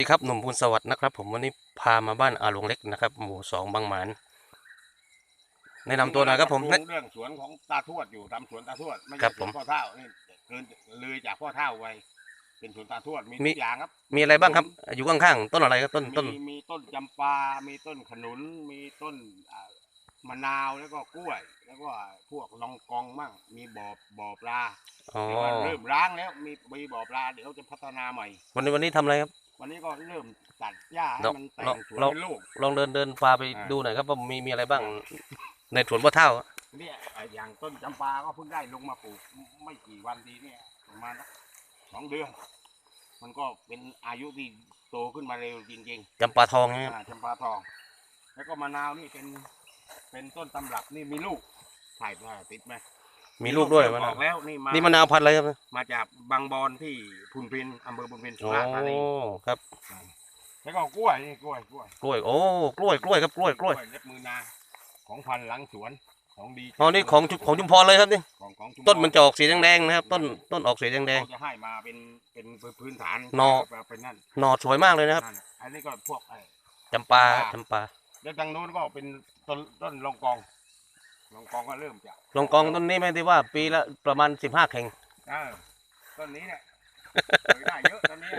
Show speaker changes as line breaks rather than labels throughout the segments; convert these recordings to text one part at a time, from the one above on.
สวัสดีครับหนุ่มพูนสวัสดิ์นะครับผมวันนี้พามาบ้านอาหลวงเล็กนะครับหมู่สองบางหมานแนะนำตัวหน่อยครับผม
ปงเรื่องสวนของตาทวดอยู่ทำสวนตาทวดไม่
ครั
ใช่
บ
สวน
ผม
พ่อเท่านี่เกินเลยจากพ่อเท่าไปเป็นสวนตาทวดมี
มี
ทุกอย่างครับ
มีอะไรบ้างครับ อยู่ข้างๆต้นอะไรครับต้นต้น
มีมีต้นจำปา มีต้นขนุน มีต้นอ่ามะนาวแล้วก็กล้วย แล้วก็พวกลองกองมั่งมีบ่อบ่อปลา
อ๋อ
แต่ว่าเริ่มร้างแล้วมีมีบ่อปลาเดี๋ยวจะพัฒนาใหม่
วันนี้วันนี้ทำอะไรครับ
วันนี้ก็เริ่มตัดหญ้าให้
เรา
มันแต่
เรา
งสวน
เรา
เป็นลูก
ลองเดินเดินพาไป
อ่า
ดูหน่อยครับว่ามีมีอะไรบ้าง ในสวนพ่อเท่า
เนี่ยเอ่ออย่างต้นจำปาก็เพิ่งได้ลงมาปลูกไม่กี่วันดีเนี่ยประมาณสักสองเดือน มันก็เป็นอายุที่โตขึ้นมาเร็วจริง
จำปาทอง
ๆ
นะครับ
อ่าจำปาทอง แล้วก็มะนาวนี่เป็นเป็นต้นตำรับนี่มีลูกถ่ายมาติดไหม
มีลูกด้วย
เริ่
มัน
ออกแล้วนี่มา
นี่มะนาวพันธุ์อะไรครับ
มาจากบางบอนที่พุนพินอำเภอพุนพินสุ
โอ้
ราษฎร์ธานี
ครับ
แล้วก็กล้วยนี่กล้วยกล้วย
กล้วย โอ้ กล้วย กล้วยครับ กล้วย กล้วย
เล็บมือนางของพันธุ์หลังสวนของดี
อ๋อนี่ของชุของชุมพรเลยครับนี่
ของของชุพร
ต้นมันจะออกสีแดงๆนะครับ ต้น ต้นออกสีแดง
เขาจะให้มาเป็นเป็นพื้นฐาน
นอ
เป็นนั่น
ๆ หน่อสวยมากเลยนะครับ
นั่นน่ะอันนี้ก็พวกไอ้
จำปาจำปา
แล้วทางนู้นก็เป็นต้นต้นลองกอง ลองกองก็เริ่มจาก
ลองกองต้นนี้ไหมที่ว่าปีละประมาณสิบห้าแข่ง
เออต้นนี้เนี่ยเคยได้เยอะต้นนี้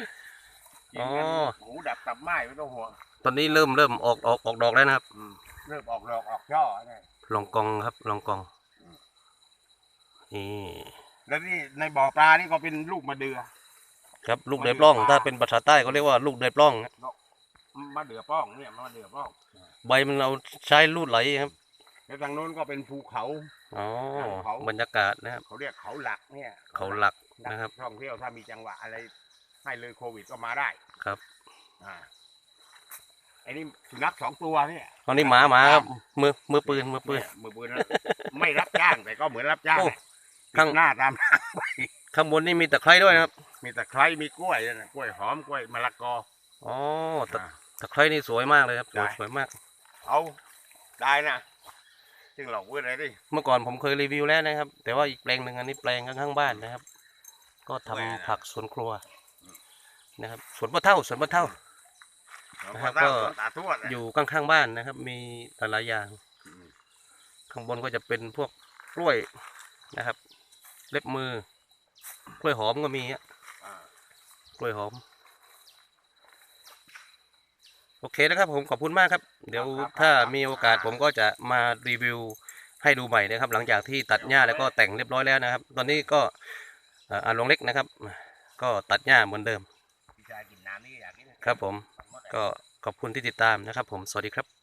กิน
อ๋
กัน
อ
หูดับตับไหม้ไม่ต้องห่วง
ตอนนี้เริ่มเริ่มออกออกออกดอกแล้วนะครับ
อืมเริ่มออกดอกออกช่อเนี่ย
ลองกองครับ ลองกอง นี่
แล้วนี่ในบ่อปลานี่ก็เป็นลูกมะเดือ
ครับลูกเดือยปล้อง ถ้าเป็นภาษาใต้เขาเรียกว่าลูกเดือยปล้องนะ
มะเดือป้องเนี่ยมะเดือป้อง
ใบมันเราใช้ลูดไหลครับ
แล้วทางนู้นก็เป็นภูเขา
อ๋อ
เขา
บรรยากาศนะครับ
เขาเรียกเขาหลักเนี่ย
เขาหลัก
นัก
นะครับ
ท่องเที่ยวถ้ามีจังหวะอะไรให้เลยโควิดก็มาได้
ครับ
อ่าไอ้นี่สุนัขสองตัวเนี่ย
อันนี้หมาหมาครับมือมือปืนมือปืน
เนี่ยมือปืนนะไม่รับจ้างแต่ก็เหมือนรับจ้าง
โอ้
นะ
ข้าง
หน้าตาม
ข้างบนนี่มีตะไคร้ด้วยนะครับ
มีตะไคร้มีกล้วยด้วยนะกล้วยหอมกล้วยมะละกอ
อ๋อตะ
อ่า
ตะไคร้นี่สวยมากเลยครับสวย
ได้
สวยมาก
เอาได้นะ จึงหลอกเว้ยอะไรดิ
เมื่อก่อนผมเคยรีวิวแล้วนะครับ แต่ว่าอีกแปลงหนึ่งอันนี้แปลงข้างๆบ้านนะครับ ก็ทำผักสวนครัวนะครับสวนปะเท่าสวนปะเท่านะครับก็
ตาทวดนะ
อยู่ข้างๆบ้านนะครับ มีหลายๆอย่าง ข้างบนก็จะเป็นพวกกล้วยนะครับ เล็บมือกล้วยหอมก็มีฮะ
อ่าก
ล้วยหอม โอเคนะครับผมขอบคุณมากครับ เดี๋ยวถ้ามีโอกาสผมก็จะมารีวิวให้ดูใหม่นะครับ หลังจากที่ตัดหญ้าแล้วก็แต่งเรียบร้อยแล้วนะครับ ตอนนี้ก็เอ่ออาลงเล็กนะครับ ก็ตัดหญ้าเหมือนเดิม
พี่ชายกินน้ำนี่อยากกิน
ครับผม ก็ขอบคุณที่ติดตามนะครับ ผมสวัสดีครับ